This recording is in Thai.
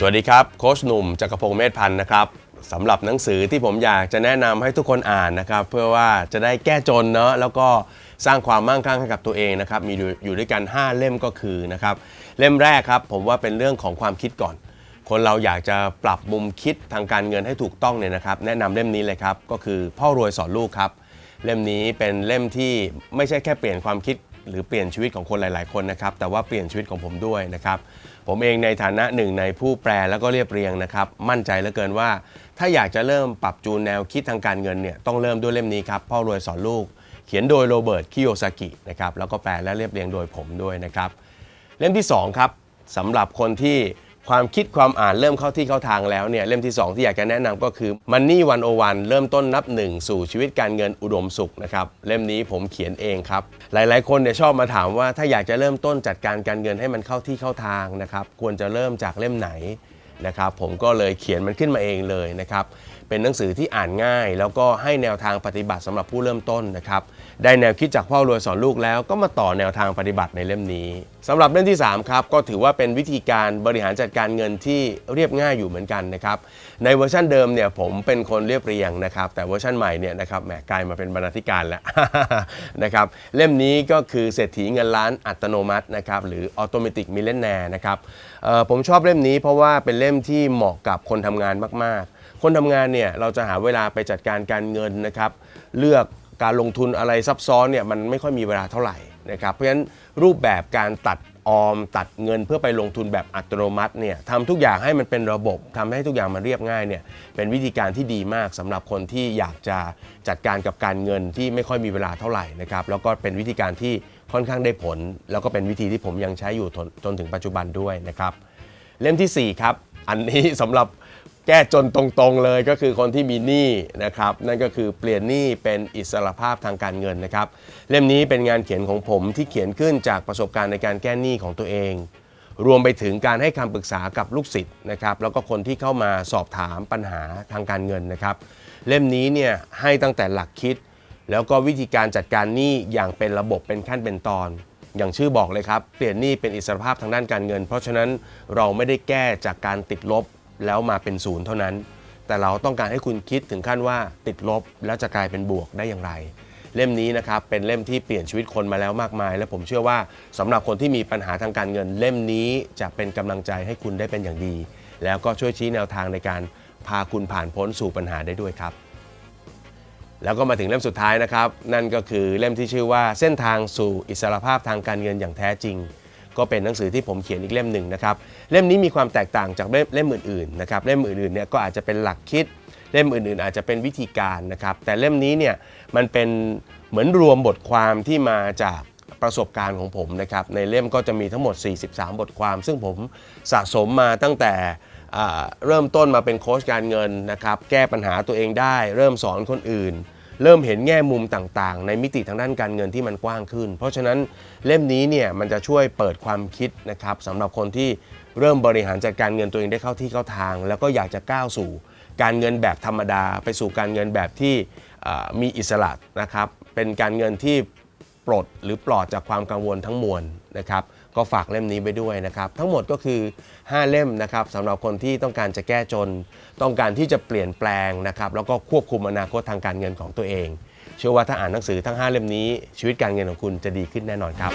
สวัสดีครับ โค้ชหนุ่มจักรพงศ์เมธพันธ์นะครับสำหรับหนังสือที่ผมอยากจะแนะนำให้ทุกคนอ่านนะครับ เพื่อว่าจะได้แก้จนเนาะแล้วก็สร้างความมั่งคั่งให้กับตัวเองนะครับ มีอยู่ด้วยกัน 5 เล่มก็คือนะครับ เล่มแรกครับ ผมว่าเป็นเรื่องของความคิดก่อน คนเราอยากจะปรับมุมคิดทางการเงินให้ถูกต้องเนี่ยนะครับ แนะนำเล่มนี้เลยครับก็คือพ่อรวยสอนลูกครับ เล่มนี้เป็นเล่มที่ไม่ใช่แค่เปลี่ยนความคิด หรือเปลี่ยนชีวิตของคนหลาย ๆ คนนะครับ แต่ว่าเปลี่ยนชีวิตของผมด้วยนะครับ ผมเองในฐานะหนึ่งในผู้แปลแล้วก็เรียบเรียงนะครับ มั่นใจเหลือเกินว่า ถ้าอยากจะเริ่มปรับจูนแนวคิดทางการเงินเนี่ยต้องเริ่มด้วยเล่มนี้ครับพ่อรวยสอนลูก เขียนโดยโรเบิร์ตคิโยซากินะครับแล้วก็แปลและเรียบเรียงโดยผมด้วยนะครับ เล่มที่2ครับสำหรับคนที่ ความคิดความอ่านเริ่มเข้าที่เข้าทางแล้วเนี่ยเล่มที่ 2 ที่อยากจะแนะนำก็คือ Money 101 เริ่มต้นนับหนึ่งสู่ชีวิตการเงินอุดมสุขนะครับเล่มนี้ผมเขียนเองครับ หลายๆ คนเนี่ยชอบมาถามว่าถ้าอยากจะเริ่มต้นจัดการการเงินให้มันเข้าที่เข้าทางนะครับควรจะเริ่มจากเล่มไหนนะครับผมก็เลยเขียนมันขึ้นมาเองเลยนะครับเป็นหนังสือที่อ่านง่าย แล้วก็ให้แนวทางปฏิบัติสำหรับผู้เริ่มต้นนะครับได้แนวคิดจากพ่อรวยสอนลูกแล้วก็มาต่อแนวทางปฏิบัติในเล่มนี้สำหรับเล่มที่ 3 ครับ ก็ถือว่าเป็นวิธีการบริหารจัดการเงินที่เรียบง่ายอยู่เหมือนกันนะครับ ในเวอร์ชันเดิมเนี่ยผมเป็นคนเรียบเรียงนะครับ แต่เวอร์ชันใหม่เนี่ยนะครับแหมกลายมาเป็นบรรณาธิการแล้ว นะครับ เล่มนี้ก็คือเศรษฐีเงินล้านอัตโนมัตินะครับหรือ Automatic Millionaire นะครับผมชอบเล่มนี้เพราะว่าเป็นเล่มที่เหมาะกับคนทำงานมาก ๆ คนทำงานเนี่ยเราจะหาเวลาไปจัดการการเงินนะครับเลือกการลงทุนอะไรซับซ้อนเนี่ยมันไม่ค่อยมีเวลาเท่าไหร่ นะครับ เพราะฉะนั้นรูปแบบการตัดออมตัดเงินเพื่อไปลงทุนแบบอัตโนมัติเนี่ยทำทุกอย่างให้มันเป็นระบบทำให้ทุกอย่างมันเรียบง่ายเนี่ยเป็นวิธีการที่ดีมากสำหรับคนที่อยากจะจัดการกับการเงินที่ไม่ค่อยมีเวลาเท่าไหร่นะครับแล้วก็เป็นวิธีการที่ค่อนข้างได้ผล แล้วก็เป็นวิธีที่ผมยังใช้อยู่จนถึงปัจจุบันด้วยนะครับ เล่มทีสี่4 ครับ อันนี้สำหรับ แก้จนตรงๆเลยก็คือคนที่มีหนี้นะครับ นั่นก็คือเปลี่ยนหนี้เป็นอิสรภาพทางการเงินนะครับ เล่มนี้เป็นงานเขียนของผมที่เขียนขึ้นจากประสบการณ์ในการแก้หนี้ของตัวเอง รวมไปถึงการให้คำปรึกษากับลูกศิษย์นะครับ แล้วก็คนที่เข้ามาสอบถามปัญหาทางการเงินนะครับ เล่มนี้เนี่ยให้ตั้งแต่หลักคิด แล้วก็วิธีการจัดการหนี้อย่างเป็นระบบเป็นขั้นเป็นตอนอย่างชื่อบอกเลยครับ เปลี่ยนหนี้เป็นอิสรภาพทางด้านการเงิน เพราะฉะนั้นเราไม่ได้แก้จากการติดลบ แล้วมาเป็นศูนย์เท่านั้น แต่เราต้องการให้คุณคิดถึงขั้นว่าติดลบแล้วจะกลายเป็นบวกได้อย่างไร เล่มนี้นะครับเป็นเล่มที่เปลี่ยนชีวิตคนมาแล้วมากมาย และผมเชื่อว่าสำหรับคนที่มีปัญหาทางการเงิน เล่มนี้จะเป็นกำลังใจให้คุณได้เป็นอย่างดี แล้วก็ช่วยชี้แนวทางในการพาคุณผ่านพ้นสู่ปัญหาได้ด้วยครับแล้วก็มาถึงเล่มสุดท้ายนะครับ นั่นก็คือเล่มที่ชื่อว่าเส้นทางสู่อิสรภาพทางการเงินอย่างแท้จริง ก็เป็นหนังสือที่ผมเขียนอีกเล่มหนึ่งนะครับเล่มนี้มีความแตกต่างจากเล่มอื่นๆนะครับเล่มอื่นๆเนี่ยก็อาจจะเป็นหลักคิดเล่มอื่นๆ อาจจะเป็นวิธีการนะครับ แต่เล่มนี้เนี่ยมันเป็นเหมือนรวมบทความที่มาจากประสบการณ์ของผมนะครับในเล่มก็จะมีทั้งหมด 43 บทความ ซึ่งผมสะสมมาตั้งแต่เริ่มต้นมาเป็นโค้ชการเงินนะครับแก้ปัญหาตัวเองได้ เริ่มสอนคนอื่น เริ่มเห็นแง่มุมต่างๆ ในมิติทางด้านการเงินที่มันกว้างขึ้น เพราะฉะนั้นเล่มนี้เนี่ยมันจะช่วยเปิดความคิดนะครับสำหรับคนที่เริ่มบริหารจัดการเงินตัวเองได้เข้าที่เข้าทาง แล้วก็อยากจะก้าวสู่การเงินแบบธรรมดา ไปสู่การเงินแบบที่มีอิสระนะครับเป็นการเงินที่ปลดหรือปลอดจากความกังวลทั้งมวลนะครับ ก็ฝากเล่มนี้ไปด้วยนะครับ ทั้งหมดก็คือ 5 เล่มนะครับสำหรับคนที่ต้องการจะแก้จน ต้องการที่จะเปลี่ยนแปลงนะครับแล้วก็ควบคุมอนาคตทางการเงินของตัวเอง เชื่อว่าถ้าอ่านหนังสือทั้ง 5 เล่มนี้ชีวิตการเงินของคุณจะดีขึ้นแน่นอนครับ